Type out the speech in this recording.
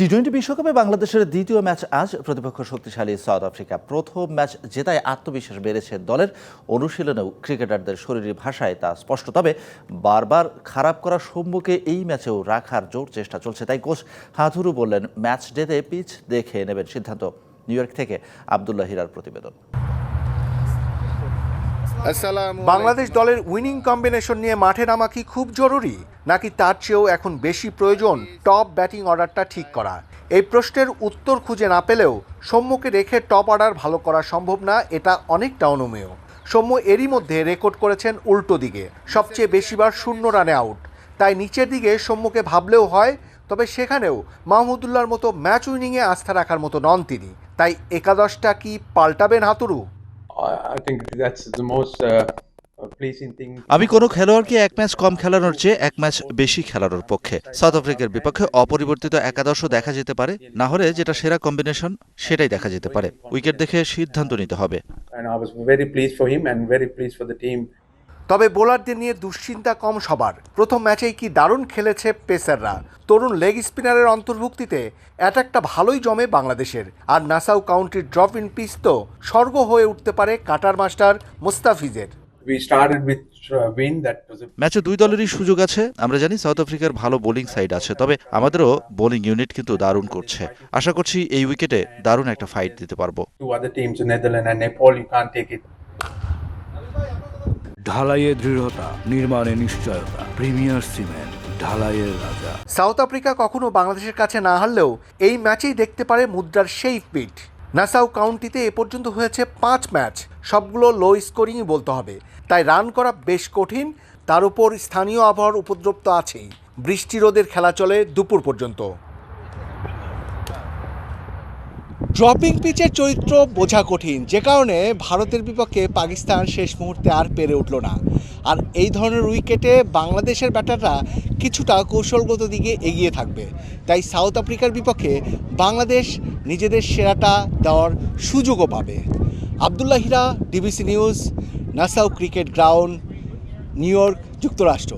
T twenty বিশ্বকাপে বাংলাদেশের দ্বিতীয় ম্যাচ আজ প্রতিপক্ষ শক্তিশালী সাউথ আফ্রিকা। প্রথম ম্যাচ জেতায় আত্মবিশ্বাস বেড়েছে দলের অনুশীলনেও ক্রিকেটারদের শরীরী ভাষায় তা স্পষ্ট। তবে বারবার খারাপ করা সম্মুখে এই ম্যাচেও রাখার জোর চেষ্টা চলছে। তাই কোচ হাথুরু বললেন, ম্যাচ ডেতে পিচ দেখে নেবেন সিদ্ধান্ত। নিউ ইয়র্ক থেকে আবদুল্লাহ হিরার প্রতিবেদন। বাংলাদেশ দলের উইনিং কম্বিনেশন নিয়ে মাঠে নামা কি খুব জরুরি? নাকি তার চেয়েও এখন বেশি প্রয়োজন টপ ব্যাটিং অর্ডারটা ঠিক করা? এই প্রশ্নের উত্তর খুঁজে না পেলেও সৌম্যকে রেখে টপ অর্ডার ভালো করা সম্ভব না, এটা অনেকটা অনুমেয়। সৌম্য এরই মধ্যে রেকর্ড করেছেন উল্টো দিকে, সবচেয়ে বেশিবার শূন্য রানে আউট। তাই নিচের দিকে সৌম্যকে ভাবলেও হয়, তবে সেখানেও মাহমুদুল্লাহর মতো ম্যাচ উইনিংয়ে আস্থা রাখার মতো নন তিনি। তাই একাদশটা কি পাল্টাবেন Hathuru? I I think that's the most uh. আমি কোনো খেলোয়াড়কে এক ম্যাচ কম খেলানোর চেয়ে এক ম্যাচ বেশি খেলানোর পক্ষে। সাউথ আফ্রিকার বিপক্ষে অপরিবর্তিত একাদশও দেখা যেতে পারে। না হলে যেটা সেরা কম্বিনেশন সেটাই দেখা যেতে পারে। উইকেট দেখে সিদ্ধান্ত নিতে হবে। তবে বোলারদের নিয়ে দুশ্চিন্তা কম সবার। প্রথম ম্যাচেই কি দারুণ খেলেছে পেসাররা। তরুণ লেগ স্পিনারের অন্তর্ভুক্তিতে অ্যাটাকটা ভালোই জমে বাংলাদেশের। আর নাসাউ কাউন্টির ড্রপ ইন পিচ তো স্বর্গ হয়ে উঠতে পারে কাটার মাস্টার মুস্তাফিজের। Uh, ম্যাচে দুই দলেরই সুযোগ আছে। আমরা জানি সাউথ আফ্রিকার ভালো বোলিং সাইড আছে তবে আমাদেরও বোলিং ইউনিট কিন্তু দারুণ করছে। আশা করছি এই উইকেটে দারুণ একটা ফাইট দিতে পারব। ঢালাইয়ে দৃঢ়তা, নির্মাণে নিশ্চয়তা, প্রিমিয়ার সিমেন্ট, ঢালাইয়ের রাজা। সাউথ আফ্রিকা কখনো বাংলাদেশের কাছে না হারলেও এই ম্যাচেই দেখতে পারে মুদ্রার সেই পিঠ নাসাউ কাউন্টিতে এ পর্যন্ত হয়েছে পাঁচ ম্যাচ, সবগুলো লো স্কোরিংই বলতে হবে। তাই রান করা বেশ কঠিন, তার উপর স্থানীয় আবহাওয়ার উপদ্রব তো আছেই। বৃষ্টি রোদের খেলা চলে দুপুর পর্যন্ত। ড্রপিং পিচের চরিত্র বোঝা কঠিন। যে কারণে ভারতের বিপক্ষে পাকিস্তান শেষ মুহূর্তে আর পেরে উঠল না। আর এই ধরনের উইকেটে বাংলাদেশের ব্যাটাররা কিছুটা কৌশলগত দিকে এগিয়ে থাকবে। তাই সাউথ আফ্রিকার বিপক্ষে বাংলাদেশ নিজেদের সেরাটা দেওয়ার সুযোগও পাবে। Abdullah Hira, DBC news, Nassau cricket ground, New York, যুক্তরাষ্ট্র।